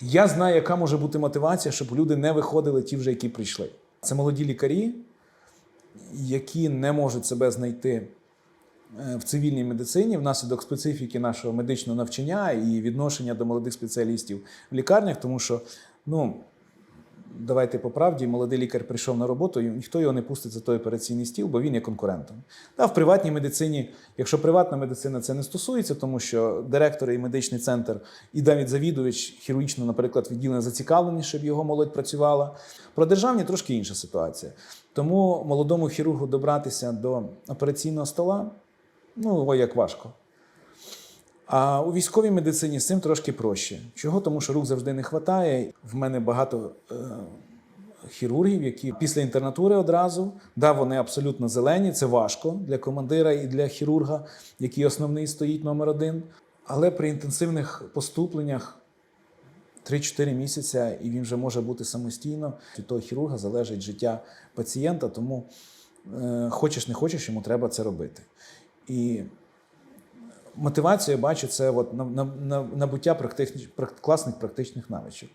Я знаю, яка може бути мотивація, щоб люди не виходили ті вже, які прийшли. Це молоді лікарі, які не можуть себе знайти е, в цивільній медицині внаслідок специфіки нашого медичного навчання і відношення до молодих спеціалістів в лікарнях, тому що, ну, давайте по правді, молодий лікар прийшов на роботу, і ніхто його не пустить за той операційний стіл, бо він є конкурентом. Та в приватній медицині, якщо приватна медицина це не стосується, тому що директори і медичний центр, і навіть завідувач хірургічно, наприклад, відділення зацікавлені, щоб його молодь працювала. Про державні трошки інша ситуація. Тому молодому хірургу добратися до операційного стола, ну ой, як важко. А у військовій медицині з цим трошки проще. Чого? Тому що рук завжди не вистачає. В мене багато е, хірургів, які після інтернатури одразу, да, вони абсолютно зелені, це важко для командира і для хірурга, який основний стоїть номер один. Але при інтенсивних поступленнях 3-4 місяця, і він вже може бути самостійно. Від того хірурга залежить життя пацієнта, тому е, хочеш не хочеш, йому треба це робити. І мотивацію бачу це от, на- на- на- набуття практичних, прак- класних практичних навичок.